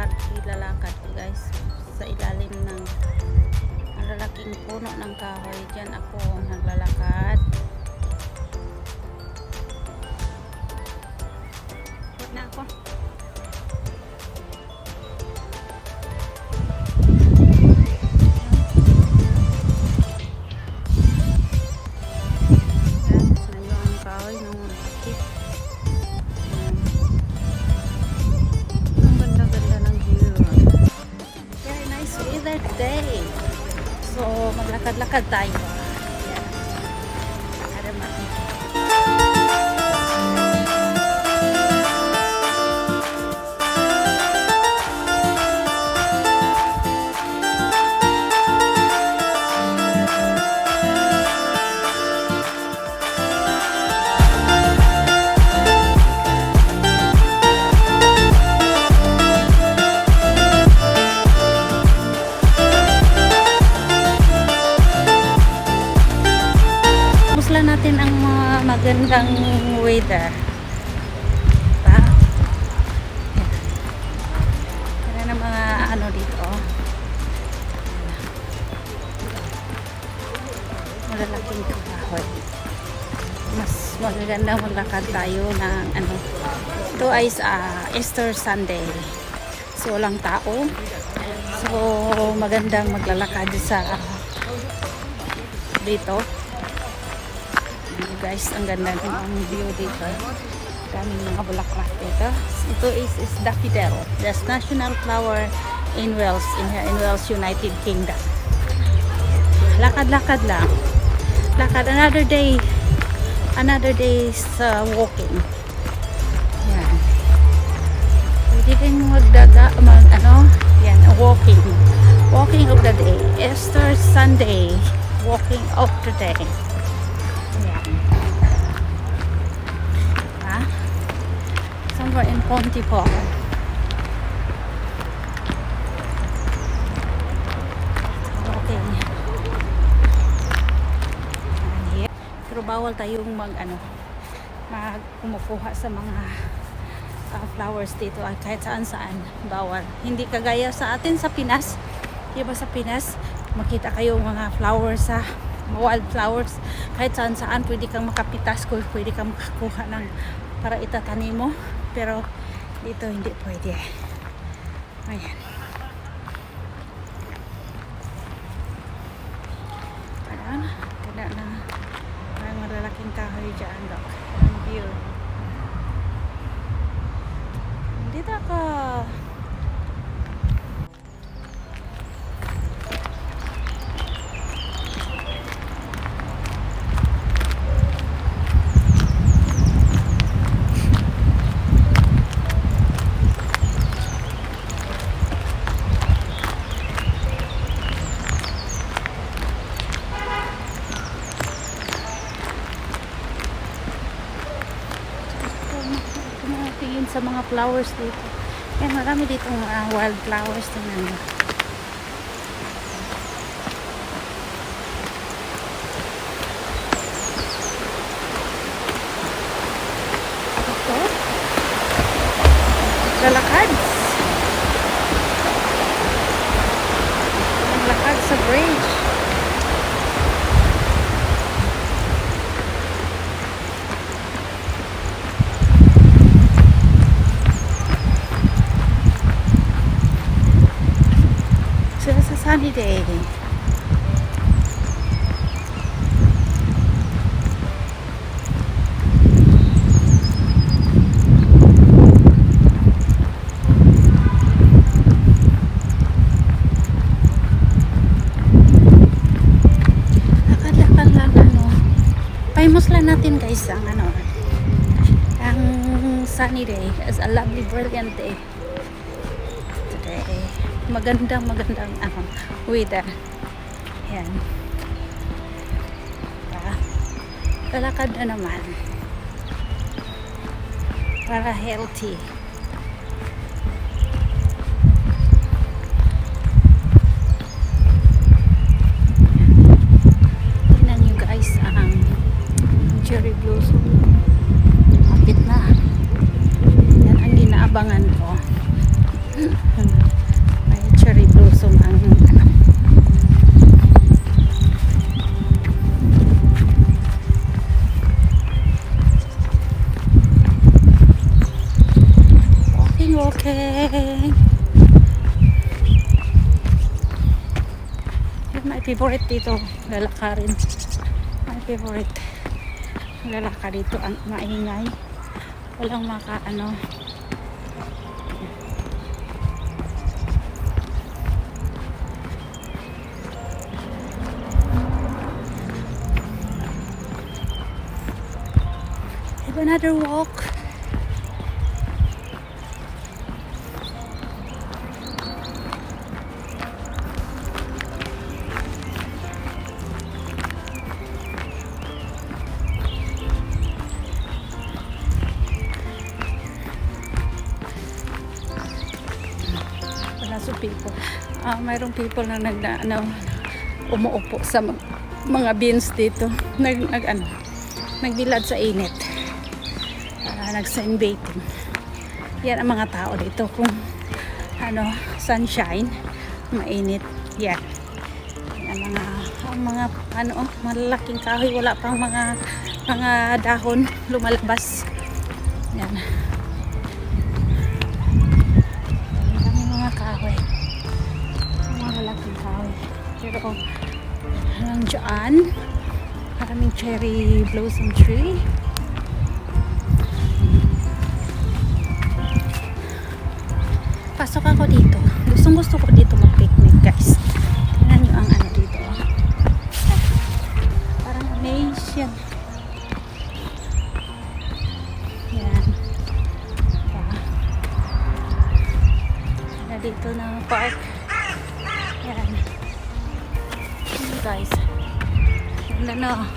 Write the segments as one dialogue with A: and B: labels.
A: lakad, ilalakad ko guys sa ilalim ng malalaking puno ng kahoy. Diyan ako naglalakad. Maglakad-lakad tayo. Magandang weather. Diba? Yan. Ang mga ano dito. Malalaking kahoy. Mas magaganda maglakad tayo ng ano. Ito ay ah, Easter Sunday. So, walang tao. So, magandang maglalakad sa dito. Guys, ang ganda ng ang view dito. Daming mga bulaklak dito. Ito is, is daffodil. That's national flower in Wales, in, in Wales, United Kingdom. Lakad-lakad lang. Lakad. Another day. Another day's uh, walking. Yan. Pwede din magdaga, mag, ano, yan, walking. Walking of the day. Easter Sunday. Walking of the day. Somewhere in Pontypool. Okay. Pero bawal tayong mag ano mag kumukuha sa mga uh, flowers dito at kahit saan saan. Bawal. Hindi kagaya sa atin sa Pinas. Di ba sa Pinas makita kayo mga flowers sa wild flowers kahit saan saan pwede kang makapitas ko pwede kang makakuha ng para itatanim mo pero dito hindi pwede ayan. Ayan kada na. Parang malalaking kahoy dyan look. Ang view. Dito ako flowers dito. Yan, marami dito mga wild flowers. Tingnan mo. Ito. Lalakad. Lalakad sa bridge. So, it's a sunny day. Lakad-lakad lang ano. Paimos lang natin guys ang ano. Ang sunny day. It's a lovely brilliant day. Magandang magandang ano, weather. Yan. Ah, lalakad na naman. Para healthy. Tingnan nyo guys ang cherry blossom. Kapit na. Yan ang ginaabangan ko. may cherry blossom ang ano favorite dito, lalakarin. My favorite. Lalaka dito ang maingay. Walang maka ano. Another walk. Ah, mayroong people na nag ano, umuupo sa mga, bins dito. Nag, nag ano, nagbilad sa init. Ah, nag-sunbathing. Yan ang mga tao dito kung ano, sunshine, mainit. Yan. Ang mga ang mga ano, malalaking kahoy, wala pang mga mga dahon lumalabas. Yan. Pero hanggang dyan, maraming cherry blossom tree. Pasok ako dito. Gustong gusto ko dito mag-picnic guys. Tingnan nyo ang ano dito. Parang amaze yan. Diba? dito na park. Yan. Yan guys. Yan na.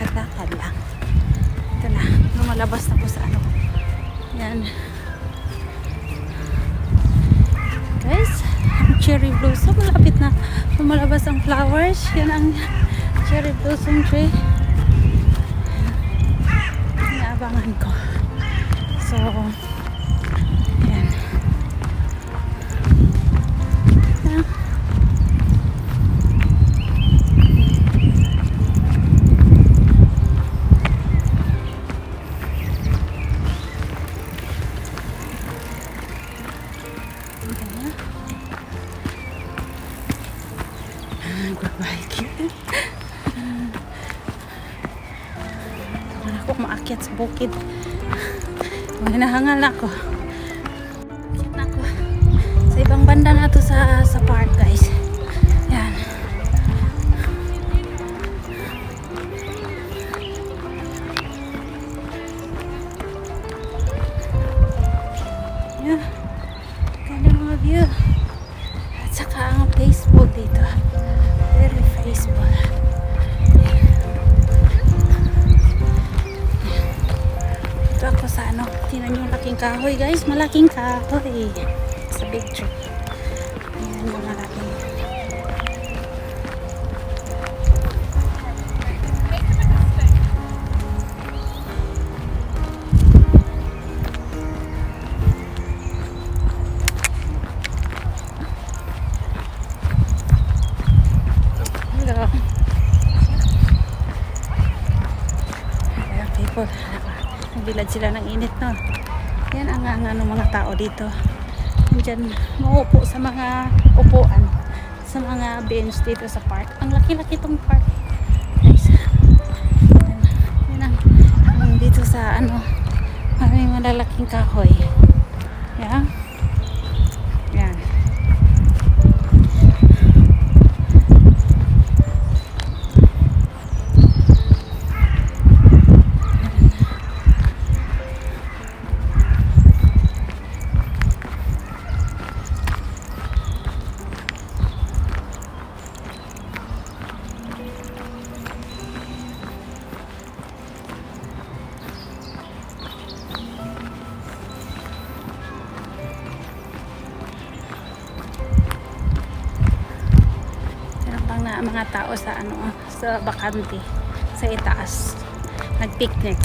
A: Katakad lang. Ito na. Lumalabas na po sa ano. Yan. Guys, ang cherry blossom. Malapit na lumalabas ang flowers. Yan ang cherry blossom tree. Inaabangan ko. So, Barbecue. Wala ako maakyat sa bukid. Hinahangal na ako. Akyat ako. Sa ibang banda na to sa, sa park guys. Guys, malaking kahoy. Sa big tree. Ayan yung malaking. Hello. Ayan, people. Nabilad sila ng init, no? Yan ang ang ano, mga tao dito. Diyan, maupo sa mga upuan. Sa mga bench dito sa park. Ang laki-laki tong park. Guys. Yan, yan ang, dito sa ano, maraming malalaking kahoy. Yan. Yan. Mga tao sa ano sa bakante sa itaas. Nagpicnic.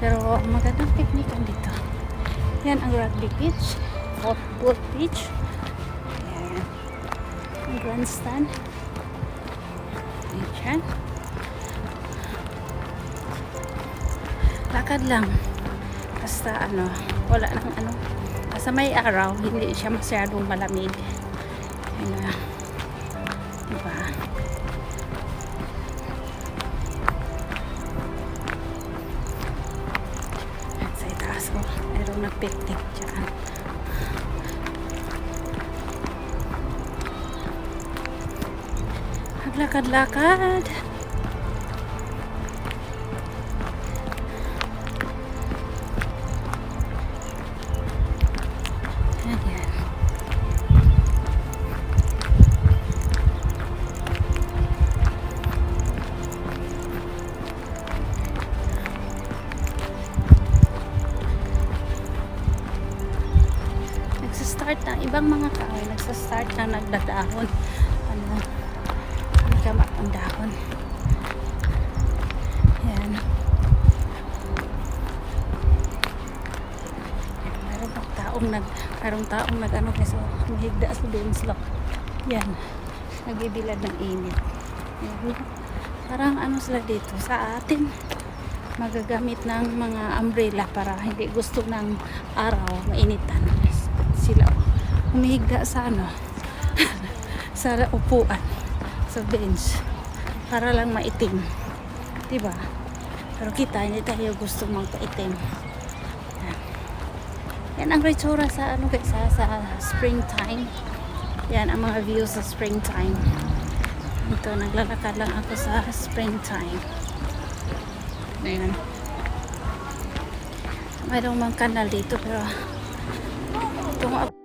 A: Pero magandang picnic ang dito. Yan ang rugby pitch football pitch. Yan ang grandstand. Yan lakad lang. Basta ano wala nang ano. Sa may araw, hindi siya masyadong malamig. Yan na. Maglakad-lakad. Nagsastart na, ibang mga kahoy, nagsastart na nagdadahon. Dahon. Ayan. Meron pang taong nag, merong taong nag ano kasi mahigda sa Denslock. Yan. Nagbibilad ng init. Ayan. Parang ano sila dito sa atin magagamit ng mga umbrella para hindi gusto ng araw mainitan sila humihigda sa ano sa upuan sa bench para lang maitim. Diba? Pero kita hindi tayo gusto magpaitim. Yan. ang retsura sa ano kaysa sa springtime. Yan ang mga views sa springtime. Ito naglalakad lang ako sa springtime. Ayan. Mayroong mga kanal dito pero itong